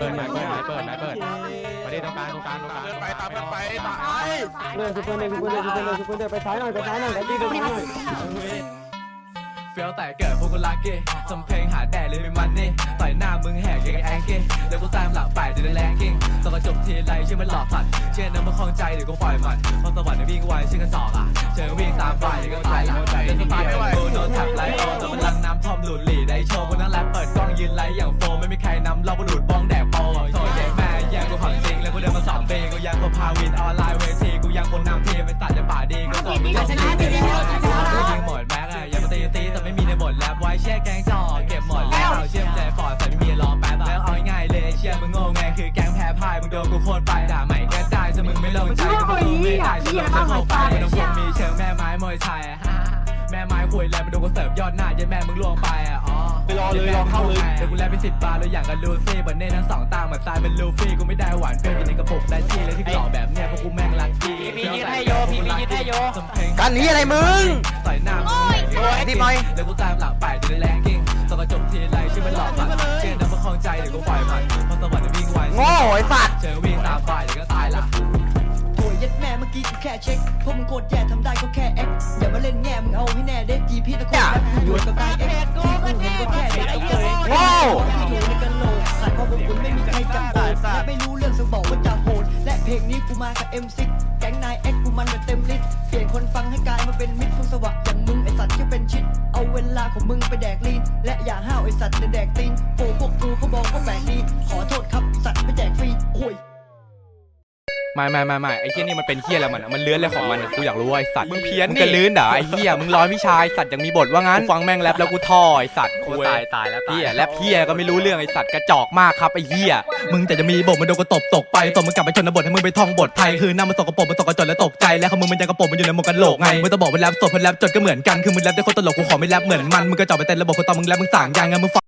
เปิดไม้เปิดไม้เปิดไม้เปิดมาดิตรงกลางตรงกลางตรงกลางไปตามเพื่อนไปตามเลยสุดเพื่อนเลยสุดเพื่อนเลยสุดเพื่อนเลยสุดเพื่อนเลยไปซ้ายหน่อยไปซ้ายหน่อยไปดีไปซ้ายหน่อยเฟี้ยวแต่เกิดพวกกูรักเกย์ทำเพลงหาแดดเลยไม่มันนี่ต่อยหน้ามึงแหกยังไงแองเกย์แล้วกูตามหลังไปเดี๋ยวได้แรงกิ้งสกจบทีไรชื่อมันหลอกสัตว์เชื่อน้ำมันคลองใจเดี๋ยวกูปล่อยมันพรสวรรค์วิ่งไวชื่อกันสอกอะเจอวิ่งตามไปเดี๋ยวก็ตายละเดินสไตล์ของกูโดนแท็บไลท์โอแต่มันลังน้ำท่อมหลุดหลีได้โชว์กูนั่งแรปเปิดกล้องยืนไลท์อย่างโฟ นไปด่าใหม่ก็ได้ถ้ามึงไม่ลงใจก็มึงไม่ได้จะลงจะเข้าไปไม่ต้องคงมีเชิงแม่ไม้มวยไทยแม่ไม้คุยแล้วมันโดนกูเสิร์ฟยอดหน้ายันแม่มึงล่วงไปอะอ๋อไปรอเลยรอเข้าเลยเดี๋ยวกูแลไปสิบบาทเลยอย่างกับลูซี่บันเน่ทั้งสองตาเหมือนตายเป็นลูฟี่กูไม่ได้หวานเปรี้ยวอยู่ในกระปุกและจี้เลยที่หล่อแบบเนี้ยพวกกูแม่งรักจี้พี่ยืนให้โยพี่ยืนให้โยกันนี้อะไรมึงต่อยหน้ามึงโอ้ยดิบอยแล้วกูตามหลังไปเดี๋ยวได้แรงกิ้งสกจบทีไรชื่อมันหลอกฝันเชื่อน้ำมันคลองใจเดี๋ยวกูปล่อยมันพอสวรรค์วิ่งไวโง่ไอ้สัตว์เจอวิ่งต โคตรแย่ทำได้ก็แค่แอคอย่ามาเล่นแง่มึงเอาให้แน่เด็กจีพี่ตะโกนแรปกูอยู่กับการแอคที่กูเห็นก็แค่เด็กไอ้เตยโง่ที่อยู่ในกันโหลกขาดความอบอุ่นไม่มีใครจับโดนและไม่รู้เรื่องสังบอกว่าจะโหดและเพลงนี้กูมากับ M6 แก๊งนายแอคกูมันแบบเต็มฤทธิ์เปลี่ยนคนฟังให้กลายมาเป็นมิตรพวกสวะอย่างมึงไอสัตว์แค่เป็นชิด เอาเวลาของมึงไปแดกลีนและอย่าห้าวไอสัตว์เดี๋ยวแดกตีนโฟพวกกู ไม่ไม่ไม่ไม่ไอ้เหี้ยนี่มันเป็นเหี้ยอะไรมันอะมันเลื้อนอะไรของมันอะกูอยากรู้ว่าไอ้สัตว์มึงเพี้ยนมึงจะลื้นเหรอไอ้เหี้ยมึงร้อนวิชาไอ้สัตว์ยังมีบทว่างั้นกูฟังแม่งแรปแล้วกูท่อไอ้สัตว์กูตายตายแล้วเหี้ยแรปเหี้ยก็ไม่รู้เรื่องไอ้สัตว์กระจอกมากครับไอ้เหี้ย มึงแต่จะมีบทมันโดนกูตบตกไปตบมึงกลับไปชนบทให้มึงไปท่องบทไทยคือหน้ามันสกปรกมันสกจรและตกใจแล้วของมึงมันยังกระปรกมันอยู่ในหมวกกันโหลกไงมึงต้องบอกว่าแรปสดเพราะแรปจดก็เหมือนกันคือมึงแรปได้คนตลกกูขอไม่แรปเหมือนมันมึงก็จอบไปเต้นระบบคนตอนมึงแรปมึงสั่งยังไงมึง